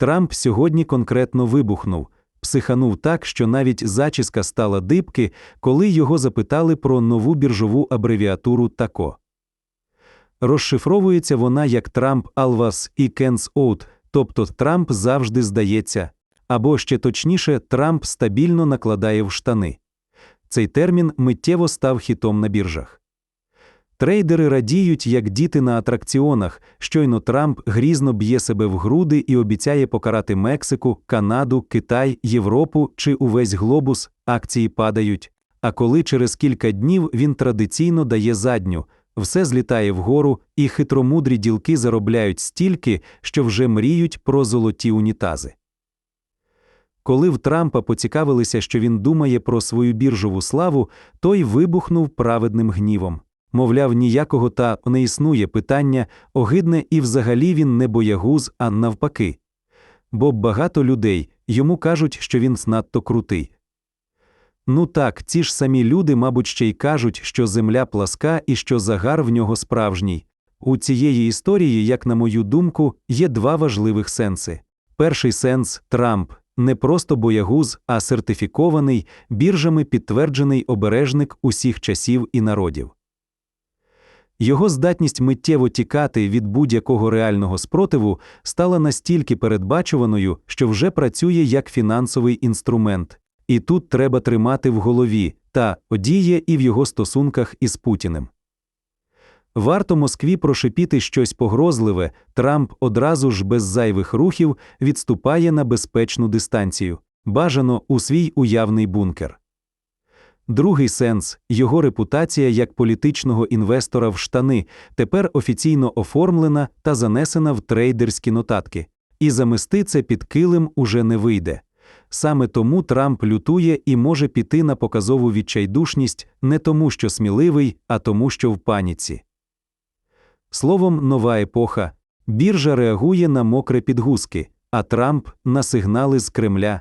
Трамп сьогодні конкретно вибухнув, психанув так, що навіть зачіска стала дибки, коли його запитали про нову біржову абревіатуру ТАКО. Розшифровується вона як Трамп Алвас і Кенс Оут, тобто Трамп завжди здається, або ще точніше, Трамп стабільно накладає в штани. Цей термін миттєво став хітом на біржах. Трейдери радіють, як діти на атракціонах. Щойно Трамп грізно б'є себе в груди і обіцяє покарати Мексику, Канаду, Китай, Європу чи увесь глобус, акції падають. А коли через кілька днів він традиційно дає задню, все злітає вгору, і хитромудрі ділки заробляють стільки, що вже мріють про золоті унітази. Коли в Трампа поцікавилися, що він думає про свою біржову славу, той вибухнув праведним гнівом. Мовляв, ніякого та не існує питання, огидне і взагалі він не боягуз, а навпаки. Бо багато людей йому кажуть, що він надто крутий. Ну так, ці ж самі люди, мабуть, ще й кажуть, що земля пласка і що загар в нього справжній. У цієї історії, як на мою думку, є два важливих сенси. Перший сенс Трамп не просто боягуз, а сертифікований, біржами підтверджений обережник усіх часів і народів. Його здатність миттєво тікати від будь-якого реального спротиву стала настільки передбачуваною, що вже працює як фінансовий інструмент, і тут треба тримати в голові та одіє і в його стосунках із Путіним. Варто Москві прошипіти щось погрозливе, Трамп одразу ж без зайвих рухів відступає на безпечну дистанцію, бажано у свій уявний бункер. Другий сенс його репутація як політичного інвестора в штани тепер офіційно оформлена та занесена в трейдерські нотатки, і замести це під килим уже не вийде. Саме тому Трамп лютує і може піти на показову відчайдушність не тому, що сміливий, а тому, що в паніці. Словом, нова епоха. Біржа реагує на мокре підгузки, а Трамп на сигнали з Кремля